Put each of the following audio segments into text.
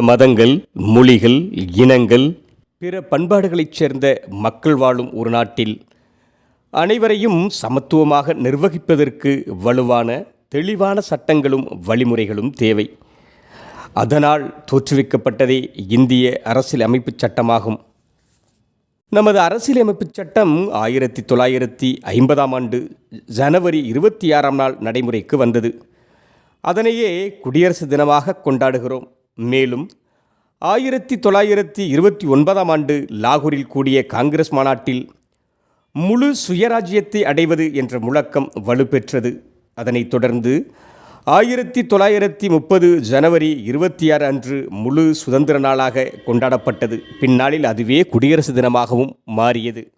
மதங்கள் மொழிகள் இனங்கள் பிற பண்பாடுகளைச் சேர்ந்த மக்கள் வாழும் ஒரு நாட்டில் அனைவரையும் சமத்துவமாக நிர்வகிப்பதற்கு வலுவான தெளிவான சட்டங்களும் வழிமுறைகளும் தேவை. அதனால் தோற்றுவிக்கப்பட்டதே இந்திய அரசியலமைப்பு சட்டமாகும். நமது அரசியலமைப்புச் சட்டம் ஆயிரத்தி தொள்ளாயிரத்தி ஐம்பதாம் ஆண்டு ஜனவரி இருபத்தி ஆறாம் நாள் நடைமுறைக்கு வந்தது. அதனையே குடியரசு தினமாக கொண்டாடுகிறோம். மேலும் ஆயிரத்தி தொள்ளாயிரத்தி இருபத்தி ஒன்பதாம் ஆண்டு லாகூரில் கூடிய காங்கிரஸ் மாநாட்டில் முழு சுயராஜ்யத்தை அடைவது என்ற முழக்கம் வலுப்பெற்றது. அதனைத் தொடர்ந்து ஆயிரத்தி தொள்ளாயிரத்தி முப்பது ஜனவரி இருபத்தி ஆறு அன்று முழு சுதந்திர நாளாக கொண்டாடப்பட்டது. பின்னாளில் அதுவே குடியரசு தினமாகவும் மாறியது.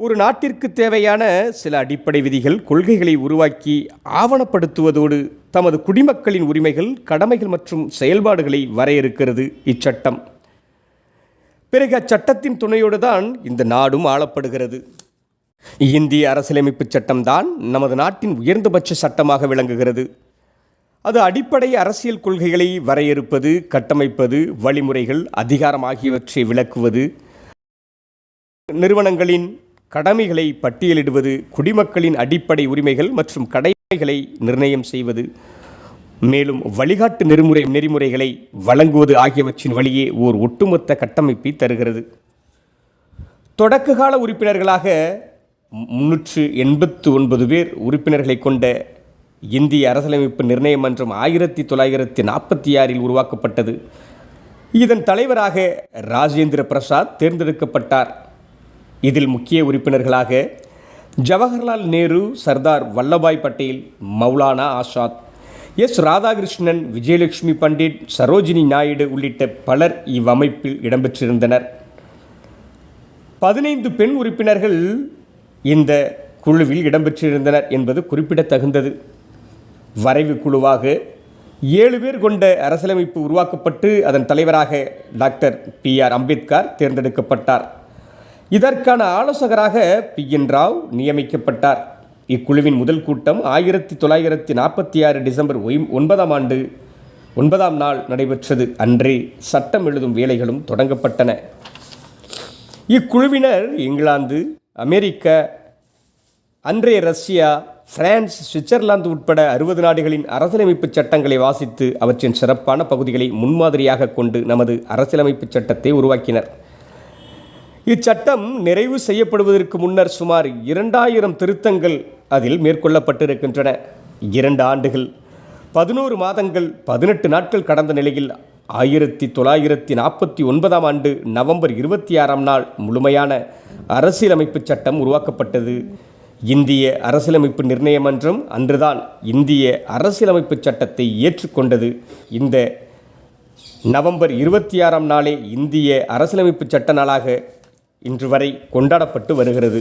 ஒரு நாட்டிற்கு தேவையான சில அடிப்படை விதிகள் கொள்கைகளை உருவாக்கி ஆவணப்படுத்துவதோடு தமது குடிமக்களின் உரிமைகள் கடமைகள் மற்றும் செயல்பாடுகளை வரையறுக்கிறது இச்சட்டம். பிறகு அச்சட்டத்தின் துணையோடு தான் இந்த நாடும் ஆளப்படுகிறது. இந்திய அரசியலமைப்பு சட்டம்தான் நமது நாட்டின் உயர்ந்தபட்ச சட்டமாக விளங்குகிறது. அது அடிப்படை அரசியல் கொள்கைகளை வரையறுப்பது கட்டமைப்பது வழிமுறைகள் அதிகாரம் ஆகியவற்றை விளக்குவது நிறுவனங்களின் கடமைகளை பட்டியலிடுவது குடிமக்களின் அடிப்படை உரிமைகள் மற்றும் கடமைகளை நிர்ணயம் செய்வது மேலும் வழிகாட்டு நெறிமுறை நெறிமுறைகளை வழங்குவது ஆகியவற்றின் வழியே ஓர் ஒட்டுமொத்த கட்டமைப்பை தருகிறது. தொடக்ககால உறுப்பினர்களாக முன்னூற்று எண்பத்து ஒன்பது பேர் உறுப்பினர்களை கொண்ட இந்திய அரசியலமைப்பு நிர்ணய மன்றம் ஆயிரத்தி தொள்ளாயிரத்தி நாற்பத்தி ஆறில் உருவாக்கப்பட்டது. இதன் தலைவராக ராஜேந்திர பிரசாத் தேர்ந்தெடுக்கப்பட்டார். இதில் முக்கிய உறுப்பினர்களாக ஜவஹர்லால் நேரு சர்தார் வல்லபாய் பட்டேல் மௌலானா ஆசாத் எஸ் ராதாகிருஷ்ணன் விஜயலட்சுமி பண்டிட் சரோஜினி நாயுடு உள்ளிட்ட பலர் இவ்வமைப்பில் இடம்பெற்றிருந்தனர். பதினைந்து பெண் உறுப்பினர்கள் இந்த குழுவில் இடம்பெற்றிருந்தனர் என்பது குறிப்பிடத்தகுந்தது. வரைவு குழுவாக ஏழு பேர் கொண்ட அரசியலமைப்பு உருவாக்கப்பட்டு அதன் தலைவராக டாக்டர் பி ஆர் அம்பேத்கர் தேர்ந்தெடுக்கப்பட்டார். இதற்கான ஆலோசகராக பி என் ராவ் நியமிக்கப்பட்டார். இக்குழுவின் முதல் கூட்டம் ஆயிரத்தி தொள்ளாயிரத்தி நாற்பத்தி ஆறு டிசம்பர் ஒய்- ஒன்பதாம் ஆண்டு ஒன்பதாம் நாள் நடைபெற்றது. அன்றே சட்டம் எழுதும் வேலைகளும் தொடங்கப்பட்டன. இக்குழுவினர் இங்கிலாந்து அமெரிக்கா அன்றைய ரஷ்யா பிரான்ஸ் சுவிட்சர்லாந்து உட்பட அறுபது நாடுகளின் அரசியலமைப்பு சட்டங்களை வாசித்து அவற்றின் சிறப்பான பகுதிகளை முன்மாதிரியாக கொண்டு நமது அரசியலமைப்பு சட்டத்தை உருவாக்கினர். இச்சட்டம் நிறைவு செய்யப்படுவதற்கு முன்னர் சுமார் இரண்டாயிரம் திருத்தங்கள் அதில் மேற்கொள்ளப்பட்டிருக்கின்றன. இரண்டு ஆண்டுகள் பதினோரு மாதங்கள் பதினெட்டு நாட்கள் கடந்த நிலையில் ஆயிரத்தி தொள்ளாயிரத்தி நாற்பத்தி ஒன்பதாம் ஆண்டு நவம்பர் இருபத்தி ஆறாம் நாள் முழுமையான அரசியலமைப்பு சட்டம் உருவாக்கப்பட்டது. இந்திய அரசியலமைப்பு நிர்ணய மன்றம் அன்றுதான் இந்திய அரசியலமைப்பு சட்டத்தை ஏற்றுக்கொண்டது. இந்த நவம்பர் இருபத்தி ஆறாம் நாளே இந்திய அரசியலமைப்பு சட்ட நாளாக இன்று வரை கொண்டாடப்பட்டு வருகிறது.